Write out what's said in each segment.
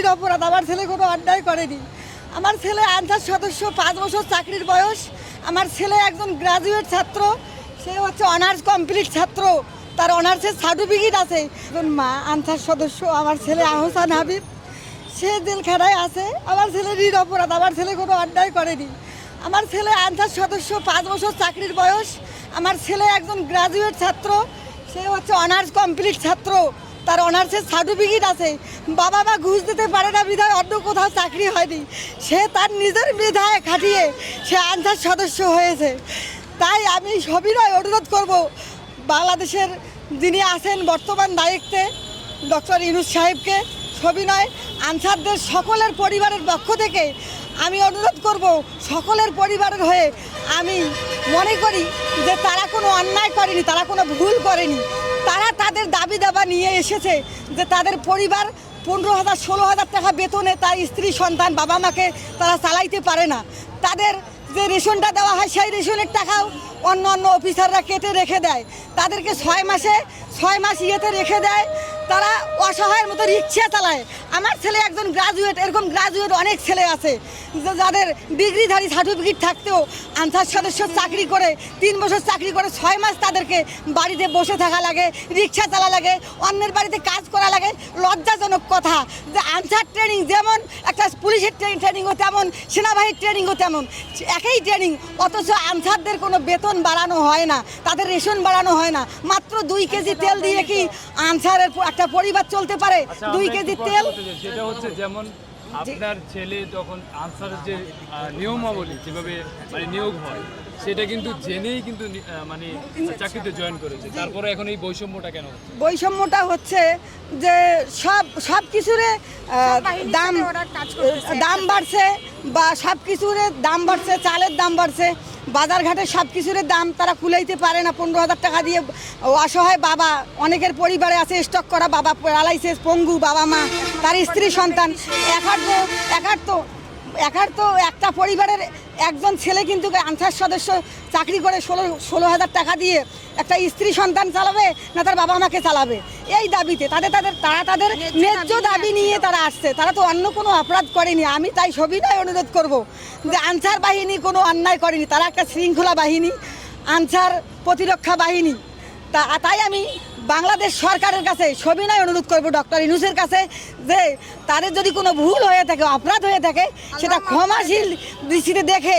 নিরপরাধ আমার ছেলে কোনো অন্যায় করেনি। আমার ছেলে আনসার সদস্য, পাঁচ বছর চাকরির বয়স। আমার ছেলে একজন গ্রাজুয়েট ছাত্র। সে হচ্ছে অনার্স কমপ্লিট ছাত্র। তার অনার্সের সার্টিফিকেট আছে। একজন মা আনসার সদস্য, আমার ছেলে আহসান হাবিব। সে জেলখানায় আছে। আমার ছেলে ঋণ অপরাধ। আমার ছেলে কোনো অন্যায় করেনি। আমার ছেলে আনসার সদস্য, পাঁচ বছর চাকরির বয়স। আমার ছেলে একজন গ্রাজুয়েট ছাত্র। সে হচ্ছে অনার্স কমপ্লিট ছাত্র। তার অনার্সের সার্টিফিকেট আছে। বাবা মা ঘুষ দিতে পারে না, বিধায় অন্য কোথাও চাকরি হয়নি। সে তার নিজের মেধায় খাটিয়ে সে আনসার সদস্য হয়েছে। তাই আমি সবিনয় অনুরোধ করব, বাংলাদেশের যিনি আছেন বর্তমান দায়িত্বে, ডক্টর ইনুস সাহেবকে সবিনয় আনসারদের সকলের পরিবারের পক্ষ থেকে আমি অনুরোধ করব, সকলের পরিবারের হয়ে আমি মনে করি যে তারা কোনো অন্যায় করেনি, তারা কোনো ভুল করেনি। তাদের দাবি দাবা নিয়ে এসেছে যে তাদের পরিবার পনেরো হাজার, ষোলো হাজার টাকা বেতনে তার স্ত্রী, সন্তান, বাবা মাকে তারা চালাইতে পারে না। তাদের যে রেশনটা দেওয়া হয়, সেই রেশনের টাকাও অন্য অন্য অফিসাররা কেটে রেখে দেয়। তাদেরকে ছয় মাসে, ছয় মাস ইয়েতে রেখে দেয়। তারা অসহায়ের মতো রিক্সা চালায়। আমার ছেলে একজন গ্রাজুয়েট এরকম গ্রাজুয়েট অনেক ছেলে আছে যাদের ডিগ্রিধারী সার্টিফিকেট থাকতেও আনসার সদস্য চাকরি করে তিন বছর চাকরি করে ছয় মাস তাদেরকে বাড়িতে বসে থাকা লাগে রিক্সা চালা লাগে অন্যের বাড়িতে কাজ করা লাগে। লজ্জাজনক কথা যে আনসার ট্রেনিং যেমন একটা পুলিশের ট্রেনিং ট্রেনিংও তেমন সেনাবাহিনীর ট্রেনিংও তেমন। একই ট্রেনিং অথচ আনসারদের কোনো বেতন বাড়ানো হয় না তাদের রেশন বাড়ানো হয় না। মাত্র দুই কেজি তেল দিয়ে কি আনসারের প- একটা পরিবার চলতে পারে আচ্ছা, দুই কেজি তেল। সেটা হচ্ছে যেমন আপনার ছেলে যখন আনসারের যে নিয়মাবলী যেভাবে মানে নিয়োগ হয় সেটা কিন্তু জেনেই কিন্তু মানে চাকরিতে জয়েন করেছে। তারপরে এখন এই বৈষম্যটা কেন বৈষম্যটা হচ্ছে যে সব সব কিছুরে দাম দাম বাড়ছে বা সব কিছুরে দাম বাড়ছে চালের দাম বাড়ছে। বাজার ঘাটে সব কিছুর দাম তারা কুলাইতে পারে না। পনেরো হাজার টাকা দিয়ে অসহায় বাবা, অনেকের পরিবারে আছে স্টক করা বাবা পালাইছে পঙ্গু, বাবা, মা, তার স্ত্রী, সন্তান। একার তো একার তো একার তো একটা পরিবারের একজন ছেলে কিন্তু আনসার সদস্য চাকরি করে ষোলো ষোলো হাজার টাকা দিয়ে একটা স্ত্রী সন্তান চালাবে না তার বাবা মাকে চালাবে। এই দাবিতে তাদের তাদের তারা তাদের ন্যায্য দাবি নিয়ে তারা আসছে। তারা তো অন্য কোনো অপরাধ করেনি। আমি তাই সবিনয় অনুরোধ করব যে আনসার বাহিনী কোনো অন্যায় করেনি। তারা একটা শৃঙ্খলা বাহিনী আনসার প্রতিরক্ষা বাহিনী। তা তাই আমি বাংলাদেশ সরকারের কাছে সবিনয় অনুরোধ করব ডক্টর ইনুসের কাছে যে তাদের যদি কোনো ভুল হয়ে থাকে অপরাধ হয়ে থাকে সেটা ক্ষমাশীল দৃষ্টিতে দেখে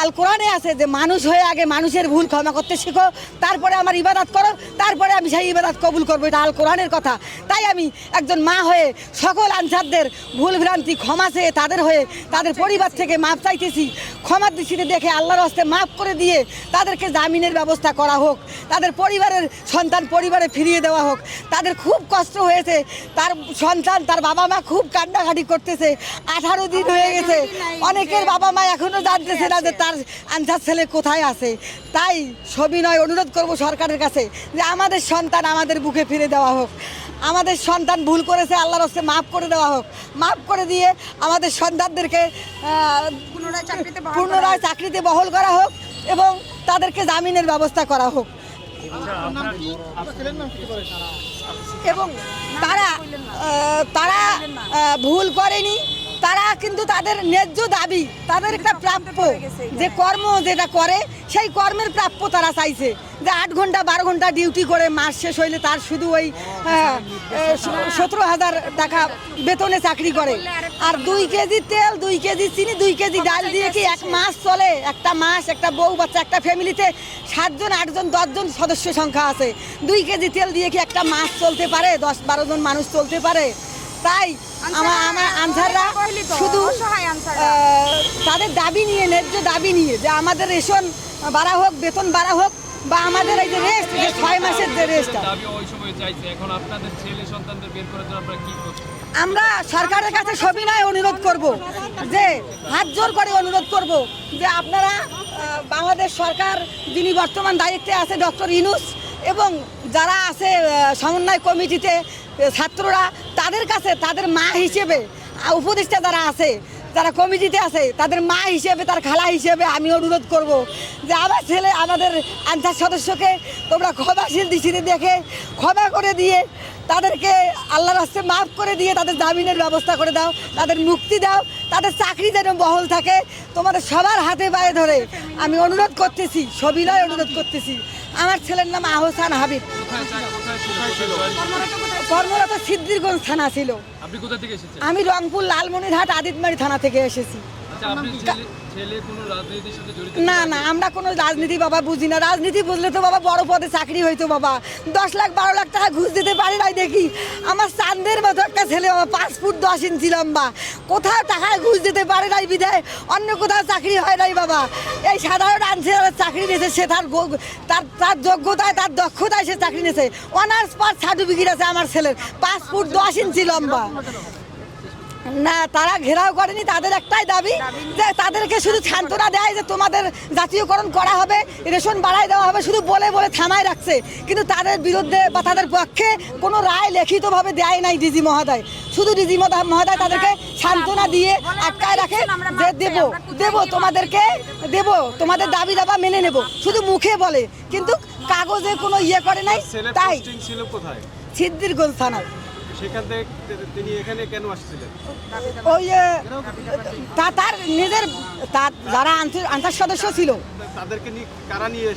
আল কোরআনে আছে যে মানুষ হয়ে আগে মানুষের ভুল ক্ষমা করতে শেখো তারপরে আমার ইবাদত করো তারপরে আমি সেই ইবাদাত কবুল করব। এটা আল কোরআনের কথা। তাই আমি একজন মা হয়ে সকল আনসারদের ভুল ভ্রান্তি ক্ষমা চেয়ে তাদের হয়ে তাদের পরিবার থেকে মাপ চাইতেছি। ক্ষমার দৃষ্টিতে দেখে আল্লাহর হস্তে মাফ করে দিয়ে তাদেরকে জামিনের ব্যবস্থা করা হোক। তাদের পরিবারের সন্তান পরিবারে ফিরিয়ে দেওয়া হোক। তাদের খুব কষ্ট হয়েছে। তার সন্তান তার বাবা মা খুব কান্নাকাটি করতেছে। আঠারো দিন হয়ে গেছে। অনেকের বাবা মা এখনও জানতেছে না যে তার আনসার ছেলে কোথায় আছে। তাই সবিনয় অনুরোধ করব সরকারের কাছে যে আমাদের সন্তান আমাদের বুকে ফিরে দেওয়া হোক। আমাদের সন্তান ভুল করেছে আল্লাহর হস্তে মাফ করে দেওয়া হোক। মাফ করে দিয়ে আমাদের সন্তানদেরকে পুনরায় চাকরিতে বহল করা হোক এবং তাদেরকে জামিনের ব্যবস্থা করা হোক। এবং তারা তারা ভুল করেনি। তারা কিন্তু তাদের ন্যায্য দাবি, তাদের একটা প্রাপ্য যে কর্ম যেটা করে, সেই কর্মের প্রাপ্য তারা চাইছে। যে আট ঘণ্টা, বারো ঘণ্টা ডিউটি করে মাস শেষ হইলে তার শুধু ওই সতেরো হাজার টাকা বেতনে চাকরি করে। আর দুই কেজি তেল, দুই কেজি চিনি, দুই কেজি ডাল দিয়ে কি এক মাস চলে? একটা মাস, একটা বউ বাচ্চা, একটা ফ্যামিলিতে সাতজন, আটজন, দশজন সদস্য সংখ্যা আছে। দুই কেজি তেল দিয়ে কি একটা মাস চলতে পারে? দশ, বারো জন মানুষ চলতে পারে? তাই আমার আমার আনসাররা শুধু তাদের দাবি নিয়ে ন্যায্য দাবি নিয়ে যে আমাদের রেশন বাড়া হোক বেতন বাড়া হোক বা আমাদের এই যে রেস্ট যে ছয় মাসের যে রেস্টটা দাবি ওই সময় চাইছে। এখন আপনাদের ছেলে সন্তানদের বের করার জন্য আপনারা কি করছেন? আমরা সরকারের কাছে সবিনয় অনুরোধ করব যে হাত জোর করে অনুরোধ করব যে আপনারা বাংলাদেশ সরকার যিনি বর্তমান দায়িত্বে আছে ডক্টর ইনুস এবং যারা আছে সমন্বয় কমিটিতে ছাত্ররা, তাদের কাছে তাদের মা হিসেবে উপদেষ্টা যারা আছে, যারা কমিটিতে আছে, তাদের মা হিসেবে, তার খালা হিসেবে আমি অনুরোধ করব যে আমার ছেলে, আমাদের আনসার সদস্যকে তোমরা ক্ষমাশীল দৃষ্টিতে দেখে, ক্ষমা করে দিয়ে, তাদেরকে আল্লাহর রাস্তে মাফ করে দিয়ে তাদের জামিনের ব্যবস্থা করে দাও, তাদের মুক্তি দাও, তাদের চাকরি যেন বহল থাকে। তোমাদের সবার হাতে পায়ে ধরে আমি অনুরোধ করতেছি, সবিনয় অনুরোধ করতেছি। আমার ছেলের নাম আহসান হাবিব? কর্মরত সিদ্দিরগঞ্জ থানা ছিল। আমি রংপুর লালমনিরহাট আদিতমারি থানা থেকে এসেছি। না না, আমরা কোনো রাজনীতি বাবা বুঝি না। রাজনীতি বুঝলে তো বাবা বড় পদে চাকরি হইতো বাবা। দশ লাখ, বারো লাখ টাকা ঘুষ দিতে পারি নাই দেখি। আমার চান্দের মতো একটা ছেলে বাবা পাঁচ ফুট দশ ইঞ্চি লম্বা। কোথাও টাকায় ঘুষ দিতে পারে নাই বিধায়, অন্য কোথাও চাকরি হয় নাই বাবা। এই সাধারণ আনছে চাকরি নিয়েছে, সে তার তার তার যোগ্যতায়, তার দক্ষতায় সে চাকরি নিয়েছে। অনার্স পাস সার্টিফিকেট আছে আমার ছেলের, পাঁচ ফুট দশ ইঞ্চি লম্বা। না তারা ঘেরাও করেনি তাদের একটাই দাবি যে তাদেরকে শুধু সান্ত্বনা দেয় যে তোমাদের জাতীয়করণ করা হবে রেশন বাড়াই দেওয়া হবে শুধু বলে বলে থামায় রাখছে। কিন্তু তাদের বিরুদ্ধে বা তাদের পক্ষে কোনো রায় লিখিতভাবে দেয় নাই ডিজি মহোদয়। শুধু ডিজি মহোদয় তাদেরকে সান্ত্বনা দিয়ে আটকায় রাখে যে দেব দেব তোমাদেরকে দেব তোমাদের দাবি দাবা মেনে নেব শুধু মুখে বলে। কিন্তু কাগজে কোনো ইয়ে করে নাই তাই। কোথায়? থানায় সেখান থেকে তিনি এখানে কেন আসছিলেন? ওই তার নিজের তার যারা আনসার সদস্য ছিল। তাদেরকে কারা নিয়ে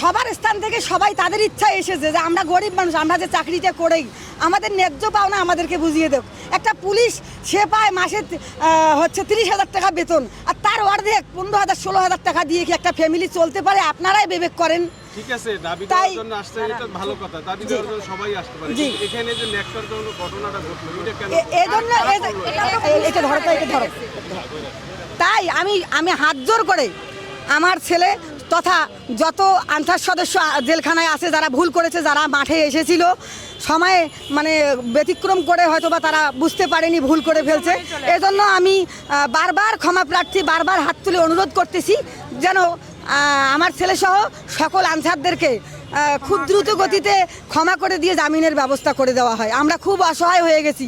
সবার স্থান থেকে সবাই তাদের ইচ্ছা এসেছে যে আমরা গরিব মানুষ আমরা যে চাকরিটা করেই আমাদের ন্যায্য পাওনা আমাদেরকে বুঝিয়ে দেব। একটা পুলিশ সে পায় মাসে হচ্ছে তিরিশ হাজার টাকা বেতন আর তার অর্ধেক পনেরো হাজার ষোলো হাজার টাকা দিয়ে কি একটা ফ্যামিলি চলতে পারে? আপনারাই বিবেক করেন। ঠিক আছে দাবি তাই- দেওয়ার জন্য আসছে এটা ভালো কথা। দাবি দেওয়ার জন্য সবাই আসতে পারে। এখানে যে নেকটার জন্য ঘটনাটা ঘটলো এটা কেন? এজন্য এটা ধরো এটা ধরো। তাই আমি আমি হাত জোর করে আমার ছেলে তথা যত আনসার সদস্য জেলখানায় আছে যারা ভুল করেছে যারা মাঠে এসেছিল সময়ে মানে ব্যতিক্রম করে হয়তো বা তারা বুঝতে পারেনি ভুল করে ফেলছে। এজন্য আমি বারবার ক্ষমা প্রার্থী বারবার হাত তুলে অনুরোধ করতেছি যেন আমার ছেলেসহ সকল আনসারদেরকে খুব দ্রুত গতিতে ক্ষমা করে দিয়ে জামিনের ব্যবস্থা করে দেওয়া হয়। আমরা খুব অসহায় হয়ে গেছি।